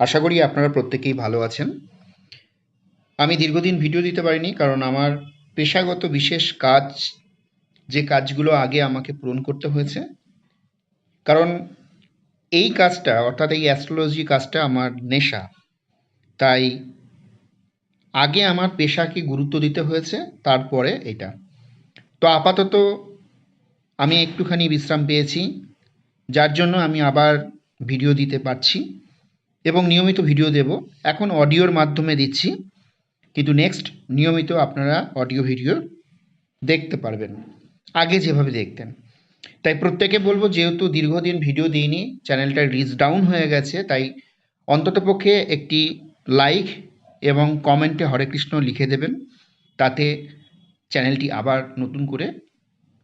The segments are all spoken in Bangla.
আশা করি আপনারা প্রত্যেকেই ভালো আছেন। আমি দীর্ঘদিন ভিডিও দিতে পারিনি কারণ আমার পেশাগত বিশেষ কাজ, যে কাজগুলো আগে আমাকে পূরণ করতে হয়েছে। কারণ এই কাজটা, অর্থাৎ এই অ্যাস্ট্রোলজি কাজটা আমার নেশা। তাই আগে আমার পেশাকে গুরুত্ব দিতে হয়েছে, তারপরে এটা। তো আপাতত আমি একটুখানি বিশ্রাম পেয়েছি, যার জন্য আমি আবার ভিডিও দিতে পারছি। এবং নিয়মিত ভিডিও দেব। এখন অডিওর মাধ্যমে দিচ্ছি। কিন্তু নেক্সট নিয়মিত আপনারা অডিও ভিডিও দেখতে পারবেন। আগে যেভাবে দেখতেন। তাই প্রত্যেকে বলব, যেহেতু দীর্ঘদিন ভিডিও দিইনি চ্যানেলটা রিচ ডাউন হয়ে গেছে, তাই অন্ততপক্ষে একটি লাইক এবং কমেন্টে হরে কৃষ্ণ লিখে দেবেন। তাতে চ্যানেলটি আবার নতুন করে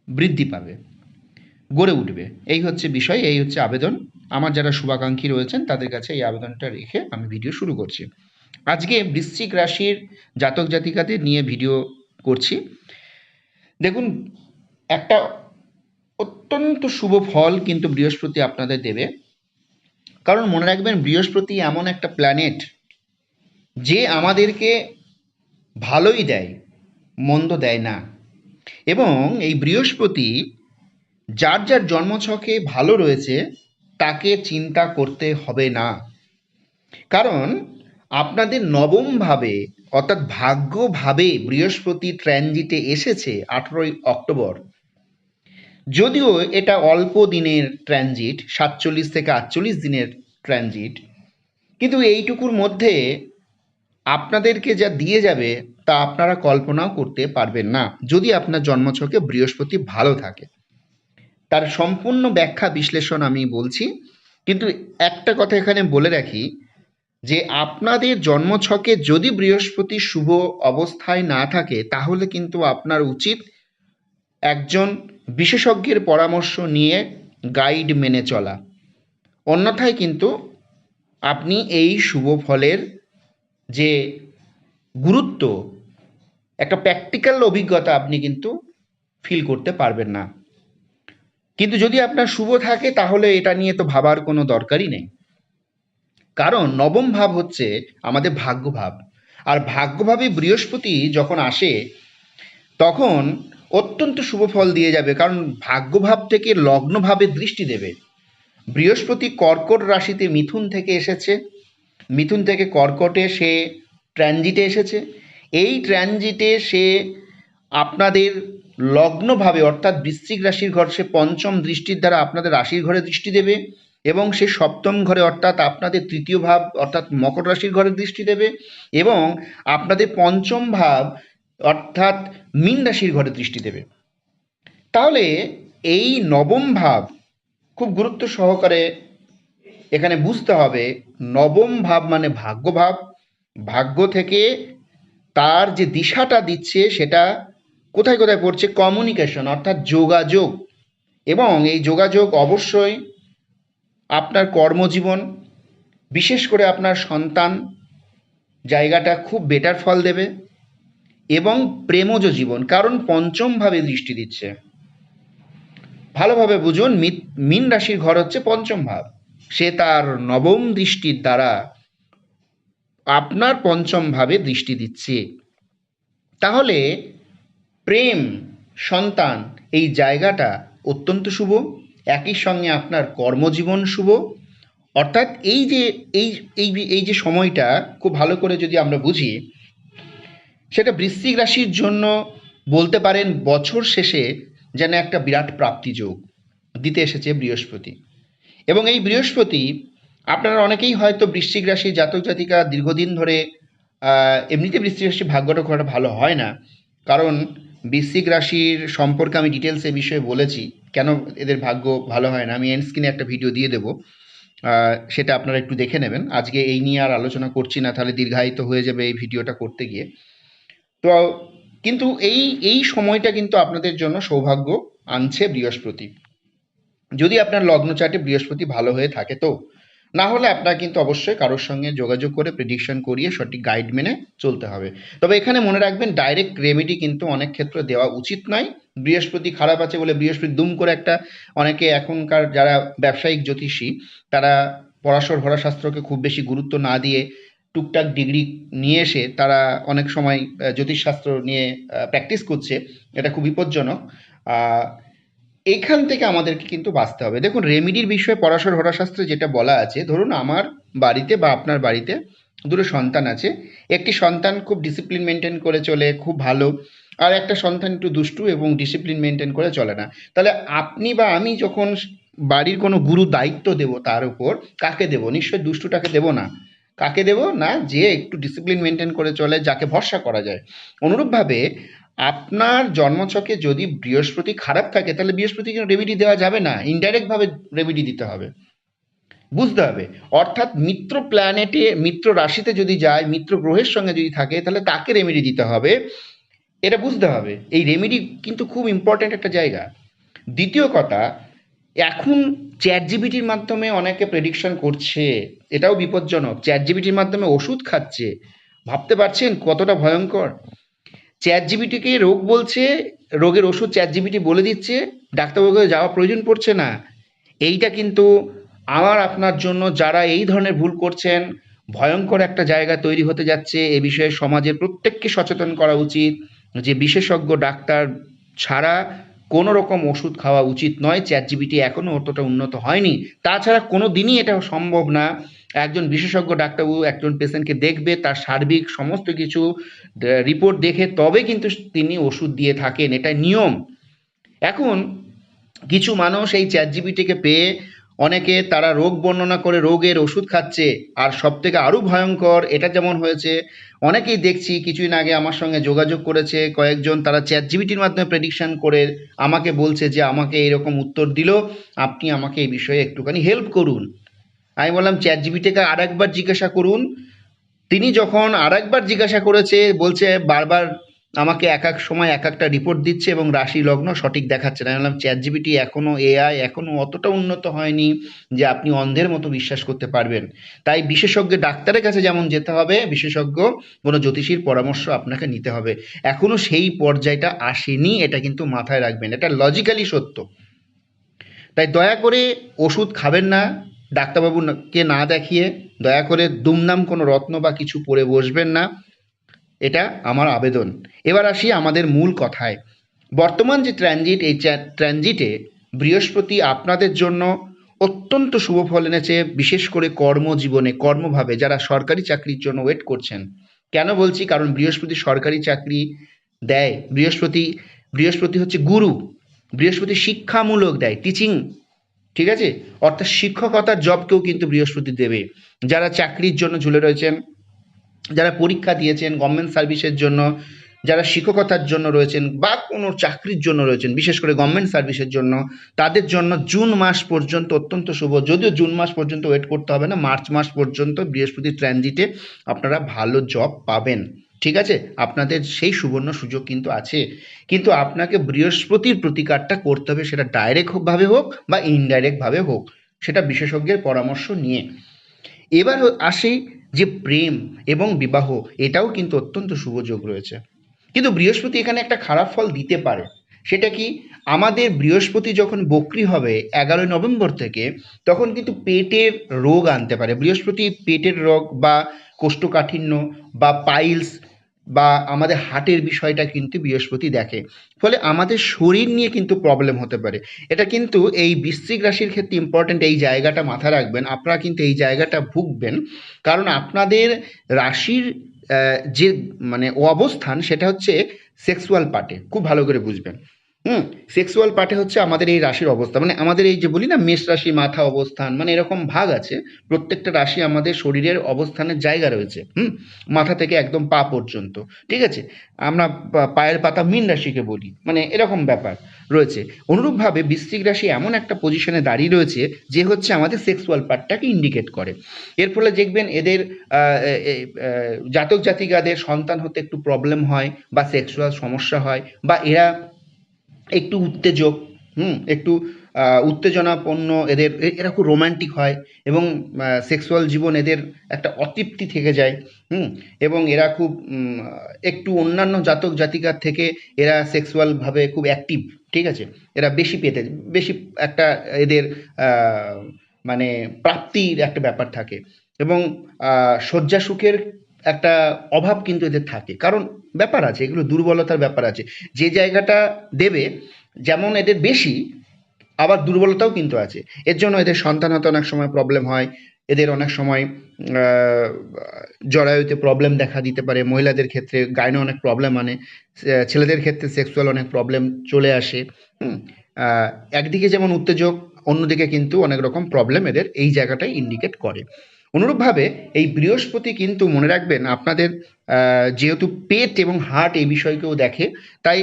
বৃদ্ধি পাবে। গড়ে উঠবে। এই হচ্ছে বিষয়, এই হচ্ছে আবেদন। আমার যারা শুভাকাঙ্ক্ষী রয়েছেন, তাদের কাছে এই আবেদনটা রেখে আমি ভিডিও শুরু করছি। আজকে বৃশ্চিক রাশির জাতক জাতিকাদের নিয়ে ভিডিও করছি। দেখুন, একটা অত্যন্ত শুভ ফল কিন্তু বৃহস্পতি আপনাদের দেবে। কারণ মনে রাখবেন, বৃহস্পতি এমন একটা প্ল্যানেট যে আমাদেরকে ভালোই দেয়, মন্দ দেয় না। এবং এই বৃহস্পতি যার যার জন্মছকে ভালো রয়েছে তাকে চিন্তা করতে হবে না। কারণ আপনাদের নবমভাবে, অর্থাৎ ভাগ্যভাবে বৃহস্পতি ট্রানজিটে এসেছে আঠেরোই অক্টোবর। যদিও এটা অল্প দিনের ট্রানজিট সাতচল্লিশ থেকে আটচল্লিশ দিনের ট্রানজিট কিন্তু এইটুকুর মধ্যে আপনাদেরকে যা দিয়ে যাবে তা আপনারা কল্পনাও করতে পারবেন না, যদি আপনার জন্মছকে বৃহস্পতি ভালো থাকে। তার সম্পূর্ণ ব্যাখ্যা বিশ্লেষণ আমি বলছি। কিন্তু একটা কথা এখানে বলে রাখি যে, আপনাদের জন্মছকে যদি বৃহস্পতি শুভ অবস্থায় না থাকে, তাহলে কিন্তু আপনার উচিত একজন বিশেষজ্ঞের পরামর্শ নিয়ে গাইড মেনে চলা। অন্যথায় কিন্তু আপনি এই শুভ ফলের যে গুরুত্ব, একটা প্র্যাকটিক্যাল অভিজ্ঞতা আপনি কিন্তু ফিল করতে পারবেন না। কিন্তু যদি আপনার শুভ থাকে, তাহলে এটা নিয়ে তো ভাবার কোনো দরকারই নেই। কারণ নবম ভাব হচ্ছে আমাদের ভাগ্য ভাব আর ভাগ্যভাবে বৃহস্পতি যখন আসে, তখন অত্যন্ত শুভ ফল দিয়ে যাবে, কারণ ভাগ্যভাব থেকে লগ্নভাবে দৃষ্টি দেবে। বৃহস্পতি কর্কট রাশিতে মিথুন থেকে এসেছে। মিথুন থেকে কর্কটে সে ট্রানজিটে এসেছে। এই ট্রানজিটে সে আপনাদের লগ্নভাবে, অর্থাৎ বৃশ্চিক রাশির ঘর সে পঞ্চম দৃষ্টির দ্বারা আপনাদের রাশির ঘরে দৃষ্টি দেবে এবং সে সপ্তম ঘরে, অর্থাৎ আপনাদের তৃতীয় ভাব, অর্থাৎ মকর রাশির ঘরে দৃষ্টি দেবে এবং আপনাদের পঞ্চম ভাব, অর্থাৎ মীন রাশির ঘরে দৃষ্টি দেবে। তাহলে এই নবম ভাব খুব গুরুত্ব সহকারে এখানে বুঝতে হবে। নবম ভাব মানে ভাগ্য ভাব। ভাগ্য থেকে তার যে দিশাটা দিচ্ছে সেটা কোথায় কোথায় পড়ছে? কমিউনিকেশন অর্থাৎ যোগাযোগ। এবং এই যোগাযোগ অবশ্যই আপনার কর্মজীবন, বিশেষ করে আপনার সন্তান, জায়গাটা খুব বেটার ফল দেবে। এবং প্রেমজ জীবন, কারণ পঞ্চমভাবে দৃষ্টি দিচ্ছে। ভালোভাবে বুঝুন মীন রাশির ঘর হচ্ছে পঞ্চম ভাব। সে তার নবম দৃষ্টির দ্বারা আপনার পঞ্চম ভাবে দৃষ্টি দিচ্ছে। তাহলে প্রেম, সন্তান, এই জায়গাটা অত্যন্ত শুভ। একই সঙ্গে আপনার কর্মজীবন শুভ। অর্থাৎ এই যে, এই এই এই যে সময়টা খুব ভালো করে যদি আমরা বুঝি, সেটা বৃশ্চিক রাশির জন্য বলতে পারেন বছর শেষে যেন একটা বিরাট প্রাপ্তি যোগ দিতে এসেছে বৃহস্পতি। এবং এই বৃহস্পতি আপনারা অনেকেই হয়তো বৃশ্চিক রাশি জাতক জাতিকা দীর্ঘদিন ধরে এমনিতে বৃশ্চিক রাশির ভাগ্যটা খুব একটা ভালো হয় না। কারণ বৃশ্চিক রাশির সম্পর্কে আমি ডিটেলস এ বিষয়ে বলেছি, কেন এদের ভাগ্য ভালো হয় না, আমি এন্ড স্ক্রিনে একটা ভিডিও দিয়ে দেবো সেটা আপনারা একটু দেখে নেবেন। আজকে এই নিয়ে আর আলোচনা করছি না, তাহলে দীর্ঘায়িত হয়ে যাবে এই ভিডিওটা করতে গিয়ে। তো, কিন্তু এই এই সময়টা কিন্তু আপনাদের জন্য সৌভাগ্য আনছে বৃহস্পতি। যদি আপনার লগ্ন চার্টে বৃহস্পতি ভালো হয়ে থাকে তো না হলে আপনার কিন্তু অবশ্যই কারোর সঙ্গে যোগাযোগ করে প্রেডিকশন করিয়ে সঠিক গাইড মেনে চলতে হবে। তবে এখানে মনে রাখবেন ডাইরেক্ট রেমেডি কিন্তু অনেক ক্ষেত্রে দেওয়া উচিত নয়। বৃহস্পতি খারাপ আছে বলে বৃহস্পতি দুম করে একটা অনেকে এখনকার যারা ব্যবসায়িক জ্যোতিষী, তারা পরাশর হরাশাস্ত্রকে খুব বেশি গুরুত্ব না দিয়ে টুকটাক ডিগ্রি নিয়ে এসে তারা অনেক সময় জ্যোতিষশাস্ত্র নিয়ে প্র্যাকটিস করছে। এটা খুব বিপজ্জনক। আহ, এইখান থেকে আমাদেরকে কিন্তু বাঁচতে হবে। দেখুন রেমিডির বিষয়ে পরাশর হরাশাস্ত্রে যেটা বলা আছে ধরুন আমার বাড়িতে বা আপনার বাড়িতে দুটো সন্তান আছে। একটি সন্তান খুব ডিসিপ্লিন মেনটেন করে চলে খুব ভালো। আর একটা সন্তান একটু দুষ্টু এবং ডিসিপ্লিন মেনটেন করে চলে না। তাহলে আপনি বা আমি যখন বাড়ির কোনো গুরু দায়িত্ব দেব তার উপর কাকে দেব? নিশ্চয়ই দুষ্টুটাকে দেব না। কাকে দেব? না যে একটু ডিসিপ্লিন মেনটেন করে চলে যাকে ভরসা করা যায়। অনুরূপভাবে আপনার জন্মছকে যদি বৃহস্পতি খারাপ থাকে, তাহলে বৃহস্পতিকে রেমিডি দেওয়া যাবে না। ইনডাইরেক্ট ভাবে রেমেডি দিতে হবে। বুঝতে হবে। অর্থাৎ মিত্র প্ল্যানেটে মিত্র রাশিতে যদি যায়, মিত্র গ্রহের সঙ্গে যদি থাকে, তাহলে তাকে রেমেডি দিতে হবে। এটা বুঝতে হবে। এই রেমিডি কিন্তু খুব ইম্পর্ট্যান্ট একটা জায়গা। দ্বিতীয় কথা, এখন চ্যাট জিবিটির মাধ্যমে অনেকে প্রেডিকশন করছে। এটাও বিপজ্জনক। চ্যাট জিবিটির মাধ্যমে ওষুধ খাচ্ছে। ভাবতে পারছেন কতটা ভয়ঙ্কর? চ্যাট জিবিটিকে রোগ বলছে, রোগের ওষুধ চ্যাট জিবিটি বলে দিচ্ছে, ডাক্তারবাবুকে যাওয়া প্রয়োজন পড়ছে না। এইটা কিন্তু আমার, আপনার জন্য যারা এই ধরনের ভুল করছেন, ভয়ঙ্কর একটা জায়গা তৈরি হতে যাচ্ছে। এ বিষয়ে সমাজের প্রত্যেককে সচেতন করা উচিত যে বিশেষজ্ঞ ডাক্তার ছাড়া কোনো রকম ওষুধ খাওয়া উচিত নয়। চ্যাট জিবিটি এখনও অতটা উন্নত হয়নি। তাছাড়া কোনো দিনই এটা সম্ভব না। একজন বিশেষজ্ঞ ডাক্তারবাবু একজন পেশেন্টকে দেখবে, তার সার্বিক সমস্ত কিছু রিপোর্ট দেখে তবে কিন্তু তিনি ওষুধ দিয়ে থাকেন এটা নিয়ম। এখন কিছু মানুষ এই চ্যাট জিবিটিকে পেয়ে অনেকে তারা রোগ বর্ণনা করে রোগের ওষুধ খাচ্ছে, আর সব থেকে আরও ভয়ঙ্কর এটা যেমন হয়েছে, অনেকেই দেখছি কিছুদিন আগে আমার সঙ্গে যোগাযোগ করেছে, কয়েকজন তারা চ্যাট জিবিটির মাধ্যমে প্রেডিকশন করে আমাকে বলছে যে আমাকে এরকম উত্তর দিল, আপনি আমাকে এই বিষয়ে একটুখানি হেল্প করুন। আমি বললাম চ্যাট জিবিটিকে আর একবার জিজ্ঞাসা করুন। তিনি যখন আর একবার জিজ্ঞাসা করেছে, বলছে, বারবার আমাকে এক এক সময় এক একটা রিপোর্ট দিচ্ছে এবং রাশি লগ্ন সঠিক দেখাচ্ছে না। বললাম চ্যাট জিবিটি এখনও এআই এখনও অতটা উন্নত হয়নি যে আপনি অন্ধের মতো বিশ্বাস করতে পারবেন। তাই বিশেষজ্ঞ ডাক্তারের কাছে যেমন যেতে হবে, বিশেষজ্ঞ কোনো জ্যোতিষীর পরামর্শ আপনাকে নিতে হবে। এখনও সেই পর্যায়টা আসেনি, এটা কিন্তু মাথায় রাখবেন। এটা লজিক্যালি সত্য। তাই দয়া করে ওষুধ খাবেন না ডাক্তারবাবুকে না দেখিয়ে দয়া করে দুমদাম কোনো রত্ন বা কিছু পরে বসবেন না। এটা আমার আবেদন। এবার আসি আমাদের মূল কথায়। বর্তমান যে ট্রানজিট এই ট্রানজিটে বৃহস্পতি আপনাদের জন্য অত্যন্ত শুভ ফল এনেছে, বিশেষ করে কর্মজীবনে, কর্মভাবে যারা সরকারি চাকরির জন্য ওয়েট করছেন। কেন বলছি? কারণ বৃহস্পতি সরকারি চাকরি দেয়। বৃহস্পতি বৃহস্পতি হচ্ছে গুরু। বৃহস্পতি শিক্ষামূলক দেয়। টিচিং ঠিক আছে? অর্থাৎ শিক্ষকতার জবকেও কিন্তু বৃহস্পতি দেবে। যারা চাকরির জন্য ঝুলে রয়েছেন, যারা পরীক্ষা দিয়েছেন গভর্নমেন্ট সার্ভিসের জন্য, যারা শিক্ষকতার জন্য রয়েছেন বা কোনো চাকরির জন্য রয়েছেন, বিশেষ করে গভর্নমেন্ট সার্ভিসের জন্য, তাদের জন্য জুন মাস পর্যন্ত অত্যন্ত শুভ। যদিও জুন মাস পর্যন্ত ওয়েট করতে হবে না, মার্চ মাস পর্যন্ত বৃহস্পতি ট্রানজিটে আপনারা ভালো জব পাবেন। ঠিক আছে? আপনাদের সেই সুবর্ণ সুযোগ কিন্তু আছে। কিন্তু আপনাকে বৃহস্পতির প্রতিকারটা করতে হবে, সেটা ডাইরেক্ট ভাবে হোক বা ইনডাইরেক্টভাবে হোক, সেটা বিশেষজ্ঞের পরামর্শ নিয়ে। এবার আসি যে প্রেম এবং বিবাহ, এটাও কিন্তু অত্যন্ত শুভ যোগ রয়েছে। কিন্তু বৃহস্পতি এখানে একটা খারাপ ফল দিতে পারে। সেটা কি? আমাদের বৃহস্পতি যখন বক্রি হবে এগারোই নভেম্বর থেকে, তখন কিন্তু পেটের রোগ আনতে পারে। বৃহস্পতি পেটের রোগ বা কোষ্ঠকাঠিন্য বা পাইলস বা আমাদের হার্টের বিষয়টা কিন্তু বৃহস্পতি দেখে। ফলে আমাদের শরীর নিয়ে কিন্তু প্রবলেম হতে পারে। এটা কিন্তু এই বৃশ্চিক রাশির ক্ষেত্রে ইম্পর্ট্যান্ট এই জায়গাটা মাথায় রাখবেন। আপনারা কিন্তু এই জায়গাটা ভুগবেন। কারণ আপনাদের রাশির যে মানে অবস্থান সেটা হচ্ছে সেক্সুয়াল পার্টে খুব ভালো করে বুঝবেন। হুম সেক্সুয়াল পার্টে হচ্ছে আমাদের এই রাশির অবস্থা। মানে আমাদের এই যে বলি না, মেষ রাশি, মাথা অবস্থান মানে এরকম ভাগ আছে, প্রত্যেকটা রাশি আমাদের শরীরের অবস্থানের জায়গা রয়েছে, হুম, মাথা থেকে একদম পা পর্যন্ত, ঠিক আছে? আমরা পায়ের পাতা মীন রাশিকে বলি মানে এরকম ব্যাপার রয়েছে। অনুরূপভাবে বৃশ্চিক রাশি এমন একটা পজিশনে দাঁড়িয়ে রয়েছে, যে হচ্ছে আমাদের সেক্সুয়াল পার্টটাকে ইন্ডিকেট করে। এর ফলে দেখবেন এদের জাতক জাতিকাদের সন্তান হতে একটু প্রবলেম হয়, বা সেক্সুয়াল সমস্যা হয়, বা এরা একটু উত্তেজক হুম একটু উত্তেজনাপন্ন এদের এরা খুব রোমান্টিক হয় এবং সেক্সুয়াল জীবন এদের একটা অতৃপ্তি থেকে যায় হুম এবং এরা খুব একটু অন্যান্য জাতক জাতিকার থেকে এরা সেক্সুয়ালভাবে খুব অ্যাক্টিভ ঠিক আছে? এরা বেশি পেতে বেশি একটা এদের মানে প্রাপ্তির একটা ব্যাপার থাকে এবং আহ, শয্যা সুখের একটা অভাব কিন্তু এদের থাকে। কারণ ব্যাপার আছে, এগুলো দুর্বলতার ব্যাপার আছে। যে জায়গাটা দেবে, যেমন এদের বেশি, আবার দুর্বলতাও কিন্তু আছে। এর জন্য এদের সন্তান হতে অনেক সময় প্রবলেম হয়। এদের অনেক সময় জরায়ুতে প্রবলেম দেখা দিতে পারে। মহিলাদের ক্ষেত্রে গাইনে অনেক প্রবলেম আনে। ছেলেদের ক্ষেত্রে সেক্সুয়াল অনেক প্রবলেম চলে আসে। একদিকে যেমন উত্তেজক, অন্যদিকে কিন্তু অনেক রকম প্রবলেম এদের এই জায়গাটাই ইন্ডিকেট করে। অনুরূপভাবে এই বৃহস্পতি কিন্তু মনে রাখবেন আপনাদের যেহেতু পেট এবং হার্ট এই বিষয়কেও দেখে, তাই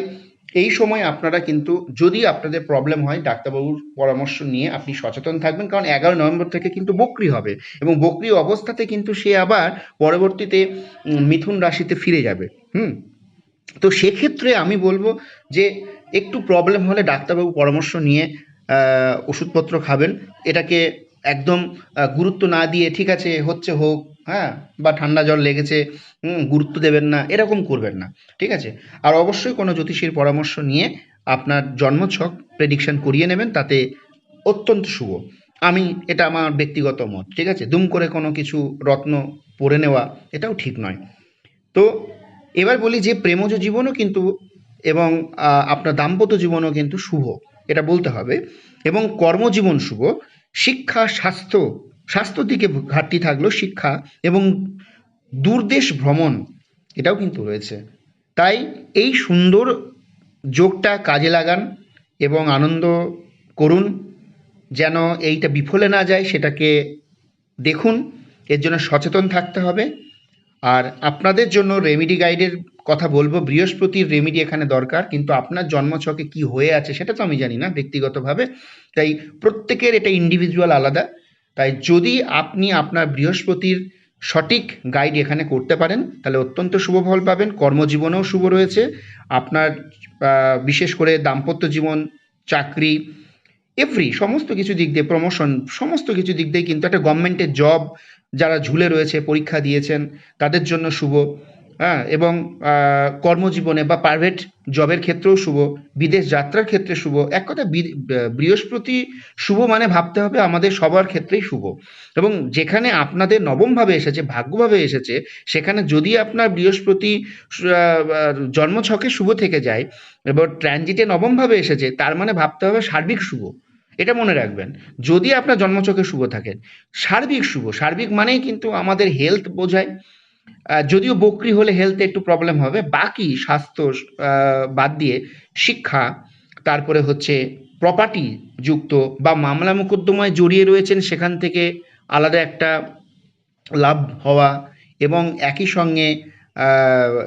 এই সময় আপনারা কিন্তু যদি আপনাদের প্রবলেম হয় ডাক্তারবাবুর পরামর্শ নিয়ে আপনি সচেতন থাকবেন, কারণ এগারো নভেম্বর থেকে কিন্তু বকরি হবে এবং বকরি অবস্থাতে কিন্তু সে আবার পরবর্তীতে মিথুন রাশিতে ফিরে যাবে, হুম? তো সেক্ষেত্রে আমি বলব যে একটু প্রবলেম হলে ডাক্তারবাবু পরামর্শ নিয়ে ওষুধপত্র খাবেন, এটাকে একদম গুরুত্ব না দিয়ে ঠিক আছে, হচ্ছে হোক হ্যাঁ বা ঠান্ডা জল লেগেছে গুরুত্ব দেবেন না, এরকম করবেন না, ঠিক আছে? আর অবশ্যই কোনো জ্যোতিষীর পরামর্শ নিয়ে আপনার জন্মছক প্রেডিকশন করিয়ে নেবেন, তাতে অত্যন্ত শুভ। আমি, এটা আমার ব্যক্তিগত মত, ঠিক আছে? দুম করে কোনো কিছু রত্ন পরে নেওয়া, এটাও ঠিক নয়। তো, এবার বলি যে প্রেমজ জীবনও কিন্তু এবং আপনার দাম্পত্য জীবনও কিন্তু শুভ, এটা বলতে হবে। এবং কর্মজীবন শুভ শিক্ষা, স্বাস্থ্য স্বাস্থ্যর দিকে ঘাটতি থাকল শিক্ষা এবং দূরদেশ ভ্রমণ এটাও কিন্তু রয়েছে। তাই এই সুন্দর যোগটা কাজে লাগান এবং আনন্দ করুন, যেন এইটা বিফলে না যায়, সেটাকে দেখুন, এর জন্য সচেতন থাকতে হবে। আর আপনাদের জন্য রেমিডি গাইডের কথা বলব। বৃহস্পতির রেমিডি এখানে দরকার, কিন্তু আপনার জন্মছকে কি হয়ে আছে সেটা তো আমি জানি না ব্যক্তিগতভাবে। তাই প্রত্যেকের এটা ইন্ডিভিজুয়াল আলাদা। তাই যদি আপনি আপনার বৃহস্পতির সঠিক গাইড এখানে করতে পারেন, তাহলে অত্যন্ত শুভ ফল পাবেন। কর্মজীবনেও শুভ রয়েছে। আপনার বিশেষ করে দাম্পত্য জীবন, চাকরি এভরি সমস্ত কিছু দিক দিয়ে প্রমোশন সমস্ত কিছু দিক দিয়ে কিন্তু একটা গভর্নমেন্টের জব যারা ঝুলে রয়েছে, পরীক্ষা দিয়েছেন, তাদের জন্য শুভ। হ্যাঁ এবং কর্মজীবনে বা প্রাইভেট জবের ক্ষেত্রেও শুভ, বিদেশ যাত্রার ক্ষেত্রে শুভ। এক কথা বৃহস্পতি শুভ মানে ভাবতে হবে আমাদের সবার ক্ষেত্রেই শুভ। এবং যেখানে আপনাদের নবমভাবে এসেছে, ভাগ্যভাবে এসেছে, সেখানে যদি আপনার বৃহস্পতি জন্মছকে শুভ থেকে যায়, এবার ট্রানজিটে নবমভাবে এসেছে, তার মানে ভাবতে হবে সার্বিক শুভ। এটা মনে রাখবেন, যদি আপনার জন্মছকে শুভ থাকেন সার্বিক শুভ, সার্বিক মানেই কিন্তু আমাদের হেলথ বোঝায় যদিও বকরি হলে হেলথে একটু প্রবলেম হবে, বাকি স্বাস্থ্য বাদ দিয়ে শিক্ষা, তারপরে হচ্ছে প্রপার্টি যুক্ত বা মামলা মোকদ্দমায় জড়িয়ে রয়েছেন, সেখান থেকে আলাদা একটা লাভ হওয়া এবং একই সঙ্গে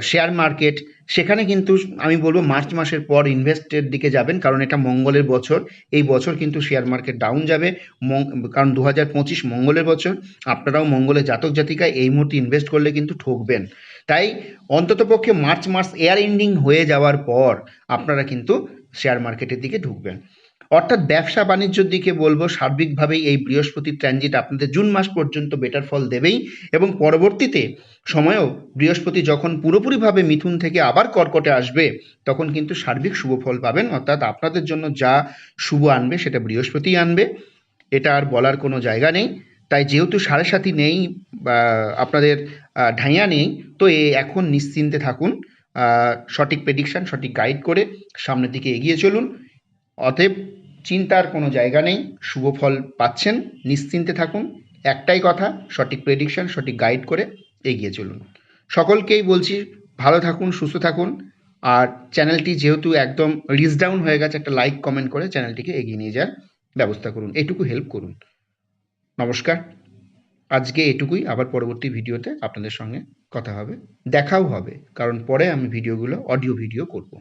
শেয়ার মার্কেট সেখানে কিন্তু আমি বলব মার্চ মাসের পর ইনভেস্টের দিকে যাবেন, কারণ এটা মঙ্গলের বছর। এই বছর কিন্তু শেয়ার মার্কেট ডাউন যাবে। কারণ দু হাজার পঁচিশ মঙ্গলের বছর। আপনারাও মঙ্গলের জাতক জাতিকায় এই মুহূর্তে ইনভেস্ট করলে কিন্তু ঠকবেন। তাই অন্ততপক্ষে মার্চ মাস এয়ার এন্ডিং হয়ে যাওয়ার পর আপনারা কিন্তু শেয়ার মার্কেটের দিকে ঢুকবেন। অর্থাৎ ব্যবসা বাণিজ্যের দিকে বলব, সার্বিকভাবেই এই বৃহস্পতি ট্রানজিট আপনাদের জুন মাস পর্যন্ত বেটার ফল দেবেই এবং পরবর্তীতে সময়েও বৃহস্পতি যখন পুরোপুরিভাবে মিথুন থেকে আবার কর্কটে আসবে, তখন কিন্তু সার্বিক শুভ ফল পাবেন। অর্থাৎ আপনাদের জন্য যা শুভ আনবে সেটা বৃহস্পতি আনবে, এটা আর বলার কোনো জায়গা নেই। তাই যেহেতু সাড়ে সাথী নেই আপনাদের ঢাইয়া নেই, তো এ এখন নিশ্চিন্তে থাকুন সঠিক প্রেডিকশন সঠিক গাইড করে সামনের দিকে এগিয়ে চলুন। অতএব চিন্তার কোনো জায়গা নেই, শুভ ফল পাচ্ছেন, নিশ্চিন্তে থাকুন। একটাই কথা, সঠিক প্রেডিকশন সঠিক গাইড করে এগিয়ে চলুন। সকলকেই বলছি, ভালো থাকুন, সুস্থ থাকুন। আর চ্যানেলটি যেহেতু একদম রিচ ডাউন হয়ে গেছে, একটা লাইক কমেন্ট করে চ্যানেলটিকে এগিয়ে নিয়ে যাওয়ার ব্যবস্থা করুন। এটুকু হেল্প করুন। নমস্কার। আজকে এটুকুই। আবার পরবর্তী ভিডিওতে আপনাদের সঙ্গে কথা হবে। দেখাও হবে। কারণ পরে আমি ভিডিওগুলো অডিও ভিডিও করব।